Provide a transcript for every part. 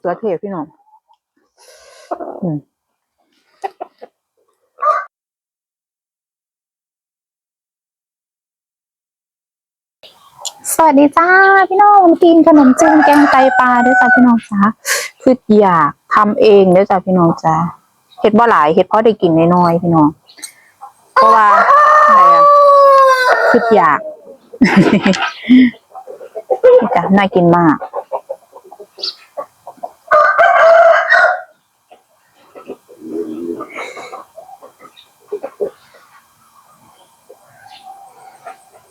เขือเทศพี่น้องอืมสวัสดีจ้าพี่น้องมากินขนมจีนแกงไตปลาด้วยจ้าพี่น้องจ้าคืออยากทำเองเด้อจ้ะพี่น้องจ้าเฮ็ดบ่หลายเฮ็ดพอได้กินน้อยๆพี่น้องเพราะว่าอะไรอะคืออยากนี่จ้ะน่ากินมาก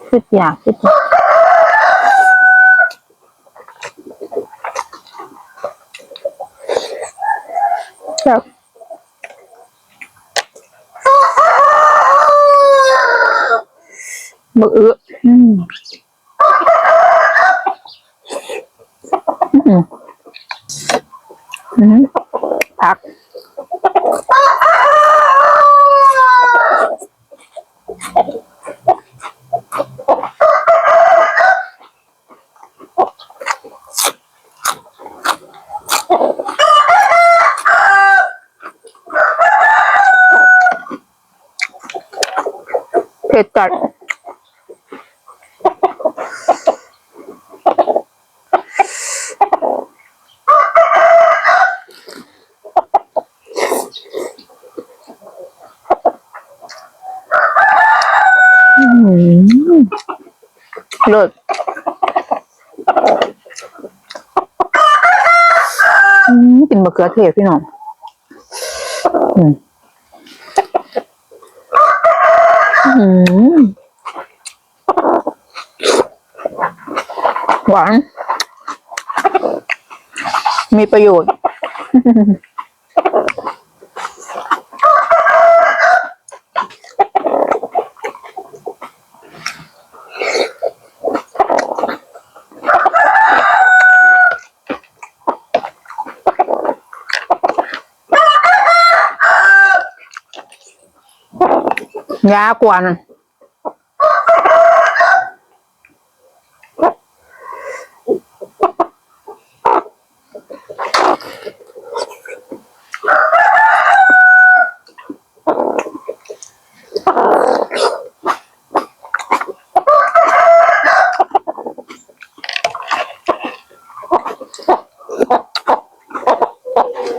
คืออยากคืออยากครับมืออื้ออืมอืม เลิศกินมะเขือเทศพี่น้องอืมอืมหวาน มีประโยชน์ ยากวน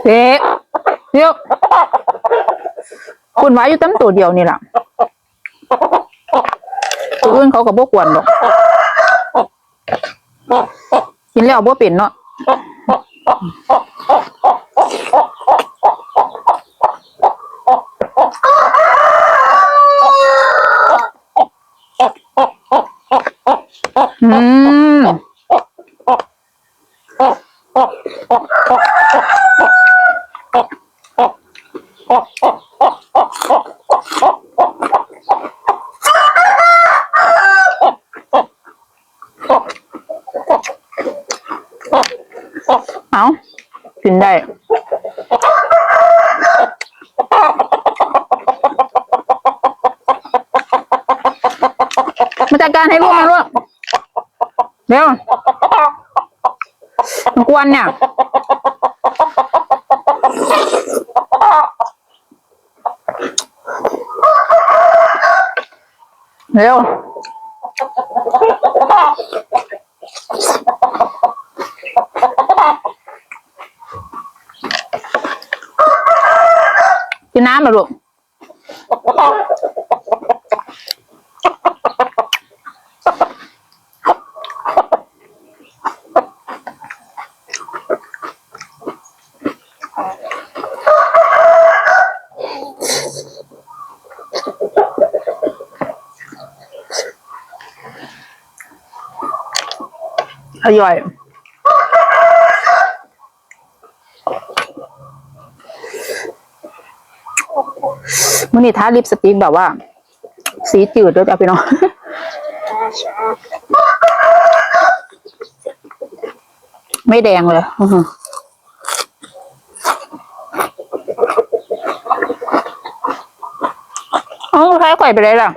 เด็กเดี๋ยว คุณไว้อยู่ตั้งตัวเดียวนี่แหละตัวอื่นเขาก็บ่กวนดอกกินแล้วบ่เป็นเนาะอืม เอากินได้ มาจัดการให้ลูกมาลูกเร็วมันกวนเนี่ย เร็ว กินน้ำมาลูกอร่อย มันนี่ทาลิปสติกแบบว่า สีจืดด้วยจ้ะพี่น้องไม่แดงเลยอ๋อหือเอ้าใครไข่ไปเลยล่ะ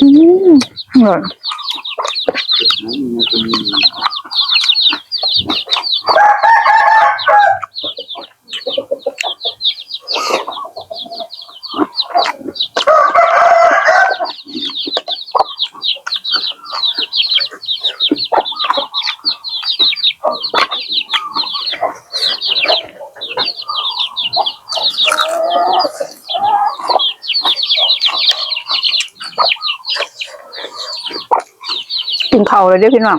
Ừ. rồi. กินเขาเลยเด้พี่น้อง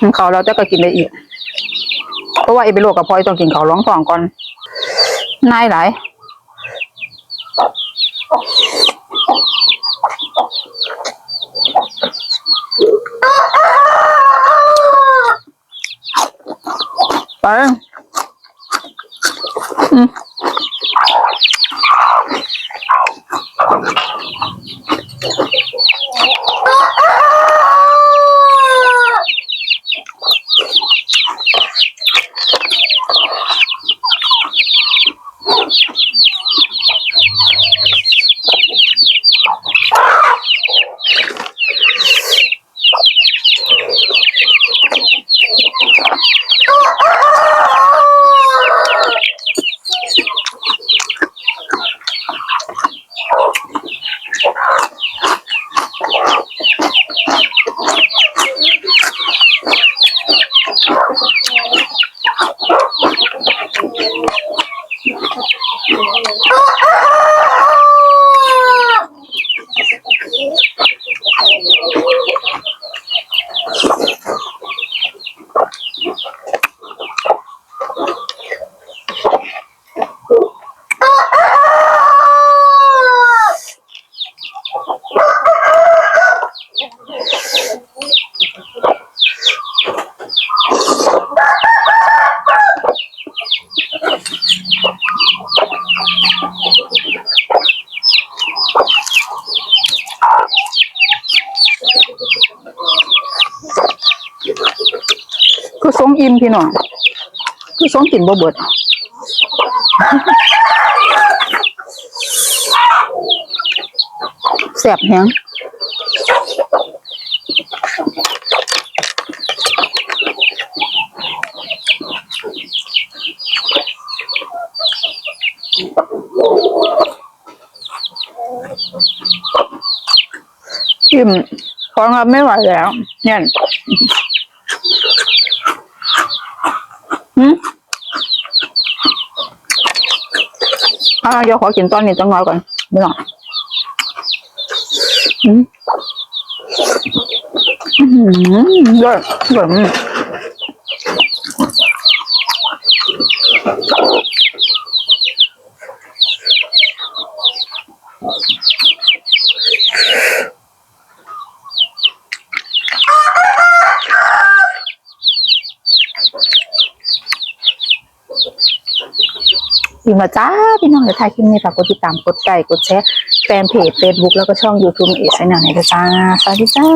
กินข้าแล้วจะก็กินได้อีก เพราะว่าไอ้ไปโลกกับพลอยต้องกินเขาร้องท้องก่อนนายหลายไป อื Thank you. คือสงอิ่มพี่น้องคือสงกินบ่เบิดแซ่บแฮงอิ่มพองับไม่ไหวแล้วเนี่ย อ่าเดี๋ยวขอกินตอนนี้จังน้อยก่อนไม่หรอกอืมอืมเยอะเยอะ อืมดีมาจ้าพี่น้องเดี๋ยวถ่ายคลิปนี้ฝากกดติดตามกดไลค์กดแชร์แฟนเพจ Facebook แล้วก็ช่อง YouTube เอชแนลไหนอยนะจ้าสวัสดีจ้า